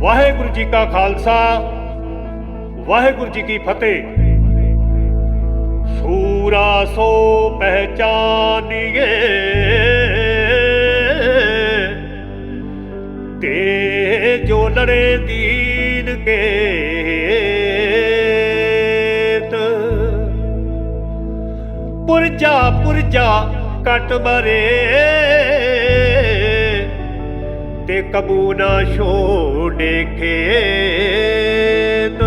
ਵਾਹਿਗੁਰੂ ਜੀ ਕਾ ਖਾਲਸਾ, ਵਾਹਿਗੁਰੂ ਜੀ ਕੀ ਫਤਿਹ। ਸੂਰਾ ਸੋ ਪਹਿਚਾਨੀਏ, ਤੇ ਜੋ ਲੜੇ ਦੀਨ ਕੇ ਪੁਰਜਾ ਪੁਰਜਾ ਕਟ ਮਰੇ। ਤੇ ਕਬੂ ਨਾ ਛੋੜੇ ਖੇਤ।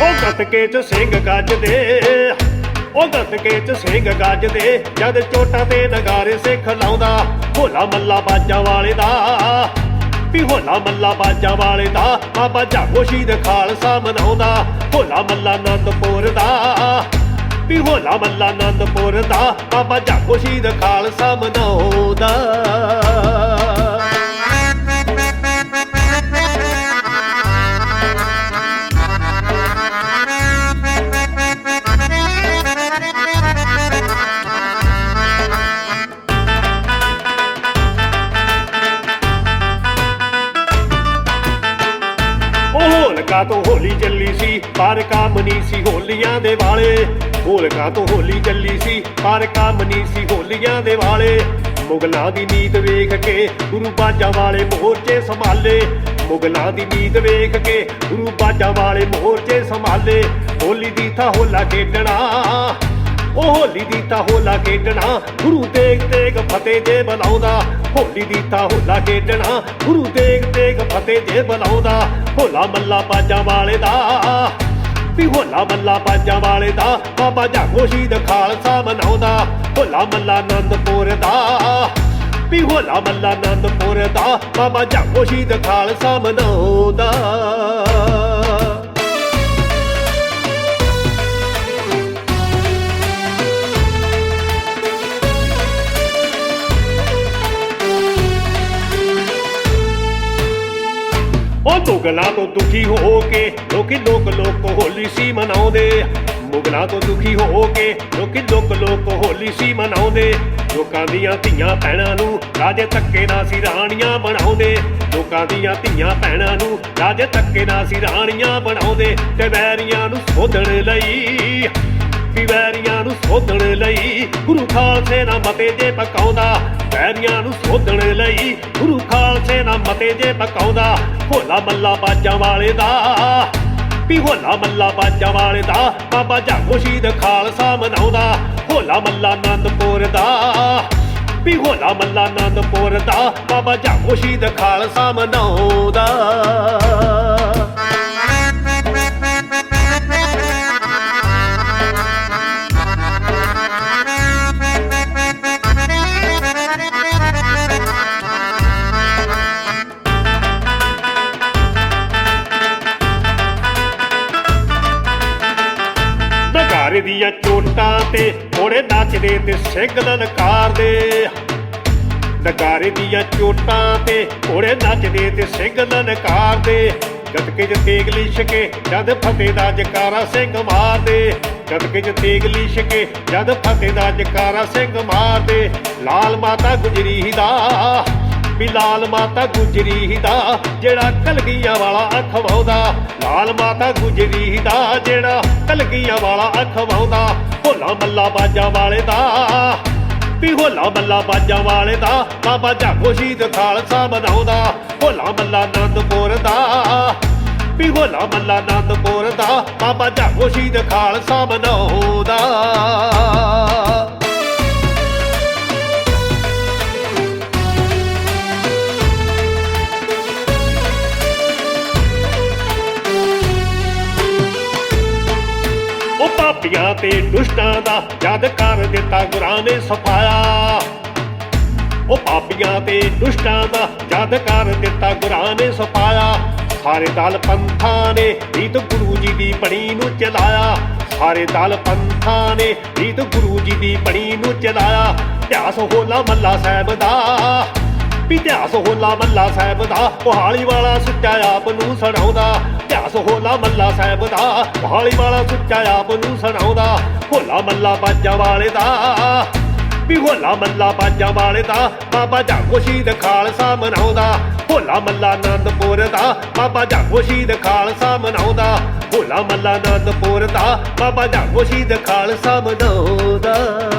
ਉਹ ਗਤਕੇ ਚ ਸਿੰਘ ਗੱਜਦੇ, ਉਹ ਗਤਕੇ ਚ ਸਿੰਘ ਗੱਜਦੇ, ਜਦ ਚੋਟਾਂ ਤੇ ਨਗਾਰੇ ਸਿੱਖ ਲਾਉਂਦਾ, ਭੋਲਾ ਮੱਲਾ ਬਾਜਾਂ ਵਾਲੇ ਦਾ। ਵੀ ਹੋਲਾ ਮੱਲਾ ਬਾਜਾ ਵਾਲੇ ਦਾ, ਬਾਬਾ ਜਾਗੋ ਸ਼ਹੀਦ ਖਾਲਸਾ ਮਨਾਉਂਦਾ, ਹੋਲਾ ਮੱਲਾ ਆਨੰਦਪੁਰ ਦਾ। ਵੀ ਹੋਲਾ ਮੱਲਾ ਆਨੰਦਪੁਰ ਦਾ, ਬਾਬਾ ਜਾਗੋ ਸ਼ਹੀਦ ਖਾਲਸਾ ਮਨਾਉਂਦਾ। ਹੋਲਕਾ ਤੋਂ ਹੋਲੀ ਚੱਲੀ ਸੀ, ਪਰ ਕੰਮ ਨਹੀਂ ਸੀ ਹੋਲੀਆਂ ਦੇ ਵਾਲੇ। ਹੋਲਕਾ ਤੋਂ ਹੋਲੀ ਚੱਲੀ ਸੀ, ਪਰ ਕੰਮ ਨਹੀਂ ਸੀ ਹੋਲੀਆਂ ਦੇ ਵਾਲੇ। ਮੁਗਲਾਂ ਦੀ ਨੀਤ ਵੇਖ ਕੇ ਗੁਰੂ ਬਾਜਾਂ ਵਾਲੇ ਮੋਰਚੇ ਸੰਭਾਲੇ। ਮੁਗਲਾਂ ਦੀ ਨੀਤ ਵੇਖ ਕੇ ਗੁਰੂ ਬਾਜਾਂ ਵਾਲੇ ਮੋਰਚੇ ਸੰਭਾਲੇ। ਹੋਲੀ ਦੀ ਥਾਂ ਹੋਲਾ ਖੇਡਣਾ ਉਹ ਹੋਲੀ ਦੀ ਤਾਂ ਹੋਲਾ ਖੇਡਣਾ, ਗੁਰੂ ਤੇਗ ਤੇਗ ਫਤਿਹ ਜੇ ਬੁਲਾਉਂਦਾ। ਹੋਲੀ ਦੀ ਤਾਂ ਹੋਲਾ ਖੇਡਣਾ, ਗੁਰੂ ਤੇਗ ਤੇਗ ਫਤਿਹ ਜੇ ਬੁਲਾਉਂਦਾ। ਹੋਲਾ ਮੱਲਾ ਬਾਜਾਂ ਵਾਲੇ ਦਾ, ਵੀ ਹੋਲਾ ਮੱਲਾ ਬਾਜਾਂ ਵਾਲੇ ਦਾ, ਬਾਬਾ ਜਾਗੋ ਸ਼ਹੀਦ ਖਾਲਸਾ ਮਨਾਉਂਦਾ। ਹੋਲਾ ਮੱਲਾ ਆਨੰਦਪੁਰ ਦਾ, ਵੀ ਹੋਲਾ ਮੱਲਾ ਆਨੰਦਪੁਰ ਦਾ, ਬਾਬਾ ਜਾਗੋ ਸ਼ਹੀਦ ਖਾਲਸਾ ਮਨਾਉਂਦਾ। ਉਹ ਮੁਗਲਾਂ ਤੋਂ ਦੁਖੀ ਹੋ ਕੇ ਲੋਕੀ ਲੋਕ ਲੋਕ ਹੋਲੀ ਸੀ ਮਨਾਉਂਦੇ। ਮੁਗਲਾਂ ਤੋਂ ਦੁਖੀ ਹੋ ਕੇ ਲੋਕੀ ਲੋਕ ਲੋਕ ਹੋਲੀ ਸੀ ਮਨਾਉਂਦੇ। ਲੋਕਾਂ ਦੀਆਂ ਧੀਆਂ ਭੈਣਾਂ ਨੂੰ ਰਾਜੇ ਧੱਕੇ ਨਾਲ ਸੀ ਰਾਣੀਆਂ ਬਣਾਉਂਦੇ। ਲੋਕਾਂ ਦੀਆਂ ਧੀਆਂ ਭੈਣਾਂ ਨੂੰ ਰਾਜੇ ਧੱਕੇ ਨਾਲ ਸੀ ਰਾਣੀਆਂ ਬਣਾਉਂਦੇ। ਤੇ ਵੈਰੀਆਂ ਨੂੰ ਸੋਧਣ ਲਈ ਵੀ ਵੈਰੀਆਂ ਨੂੰ ਸੋਧਣ ਲਈ ਗੁਰੂ ਖਾਲਸੇ ਨਾਲ ਮਤੇ ਜੇ ਪਕਾਉਂਦਾ। ਵੈਰੀਆਂ ਨੂੰ ਸੋਧਣ ਲਈ ਗੁਰੂ ਖਾਲਸੇ ਨਾਲ ਮਤੇ ਜੇ ਪਕਾਉਂਦਾ, ਹੋਲਾ ਮੱਲਾ ਬਾਜਾਂ ਵਾਲੇ ਦਾ। ਵੀ ਹੋਲਾ ਮੱਲਾ ਬਾਜਾਂ ਵਾਲੇ ਦਾ, ਬਾਬਾ ਜਾਗੋ ਸ਼ਹੀਦ ਖਾਲਸਾ ਮਨਾਉਂਦਾ, ਹੋਲਾ ਮੱਲਾ ਆਨੰਦਪੁਰ ਦਾ। ਵੀ ਹੋਲਾ ਮੱਲਾ ਆਨੰਦਪੁਰ ਦਾ, ਬਾਬਾ ਜਾਗੋ ਸ਼ਹੀਦ ਖਾਲਸਾ ਮਨਾਉਂਦਾ। ਨਗਾਰੇ ਦੀਆਂ ਚੋਟਾਂ ਤੇ ਘੋੜੇ ਨੱਚਦੇ ਤੇ ਸਿੰਘ ਲਲਕਾਰਦੇ ਨਗਾਰੇ ਦੀਆਂ ਚੋਟਾਂ ਤੇ ਘੋੜੇ ਨੱਚਦੇ ਤੇ ਸਿੰਘ ਲਲਕਾਰਦੇ ਗਤਕੇ ਚ ਤੇਗ ਲਿਸ਼ ਜਦ ਫਤਿਹ ਦਾ ਜਕਾਰਾ ਸਿੰਘ ਮਾਰਦੇ। ਗਤਕੇ ਚ ਤੇਗ ਲਿਸ਼ ਜਦ ਫਤਿਹ ਦਾ ਜਕਾਰਾ ਸਿੰਘ ਮਾਰਦੇ। ਲਾਲ ਮਾਤਾ ਗੁਜਰੀ ਦਾ ਵੀ ਲਾਲ ਮਾਤਾ ਗੁਜਰੀ ਦਾ, ਜਿਹੜਾ ਕਲਗੀਆਂ ਵਾਲਾ ਅੱਖ ਵਾਉਂਦਾ। ਲਾਲ ਮਾਤਾ ਗੁਜਰੀ ਦਾ, ਜਿਹੜਾ ਕਲਗੀਆਂ ਵਾਲਾ ਅੱਖ ਵਾਉਂਦਾ। ਹੋਲਾ ਮੱਲਾ ਬਾਜਾਂ ਵਾਲੇ ਦਾ, ਵੀ ਹੋਲਾ ਮੱਲਾ ਬਾਜਾਂ ਵਾਲੇ ਦਾ, ਬਾਬਾ ਜਾਗੋ ਸ਼ਹੀਦ ਖਾਲਸਾ ਮਨਾਉਂਦਾ। ਹੋਲਾ ਮੱਲਾ ਆਨੰਦਪੁਰ ਦਾ, ਵੀ ਹੋਲਾ ਮੱਲਾ ਆਨੰਦਪੁਰ ਦਾ, ਬਾਬਾ ਜਾਗੋ ਸ਼ਹੀਦ ਖਾਲਸਾ ਮਨਾਉਂਦਾ। ਪਾਪੀਆਂ ਤੇ ਦੁਸ਼ਟਾਂ ਦਾ ਜਦ ਕਰ ਦਿੱਤਾ ਗੁਰਾਂ ਨੇ ਸਫਾਇਆ। ਉਹ ਪਾਪੀਆਂ ਤੇ ਦੁਸ਼ਟਾਂ ਦਾ ਜਦ ਕਰ ਦਿੱਤਾ ਗੁਰਾਂ ਨੇ ਸਫਾਇਆ। ਸਾਰੇ ਦਲ ਪੰਥਾਂ ਨੇ ਰੀਤ ਗੁਰੂ ਜੀ ਦੀ ਬਣੀ ਨੂੰ ਚਲਾਇਆ। ਸਾਰੇ ਦਲ ਪੰਥਾਂ ਨੇ ਰੀਤ ਗੁਰੂ ਜੀ ਦੀ ਬਣੀ ਨੂੰ ਚਲਾਇਆ। ਇਤਿਹਾਸ ਹੋਲਾ ਮੱਲਾ ਸਾਹਿਬ ਦਾ ਵੀ ਇਤਿਹਾਸ ਹੋਲਾ ਮੱਲਾ ਸਾਹਿਬ ਦਾ ਪਹਾੜੀ ਵਾਲਾ ਸੁੱਚਾ ਆਪ ਨੂੰ ਸੁਣਾਉਂਦਾ। ਇਤਿਹਾਸ ਹੋਲਾ ਮੱਲਾ ਸਾਹਿਬ ਦਾ ਪਹਾੜੀ ਵਾਲਾ ਸੁੱਚਾ ਆਪ ਨੂੰ ਸੁਣਾਉਂਦਾ। ਹੋਲਾ ਮੱਲਾ ਬਾਜਾਂ ਵਾਲੇ ਦਾ, ਵੀ ਹੋਲਾ ਮੱਲਾ ਬਾਜਾਂ ਵਾਲੇ ਦਾ, ਬਾਬਾ ਜਾਗੋ ਸ਼ਹੀਦ ਖਾਲਸਾ ਮਨਾਉਂਦਾ। ਹੋਲਾ ਮੱਲਾ ਆਨੰਦਪੁਰ ਦਾ, ਬਾਬਾ ਜਾਗੋ ਸ਼ਹੀਦ ਖਾਲਸਾ ਮਨਾਉਂਦਾ। ਹੋਲਾ ਮੱਲਾ ਆਨੰਦਪੁਰ ਦਾ, ਬਾਬਾ ਜਾਗੋ ਸ਼ਹੀਦ ਖਾਲਸਾ ਮਨਾਉਂਦਾ।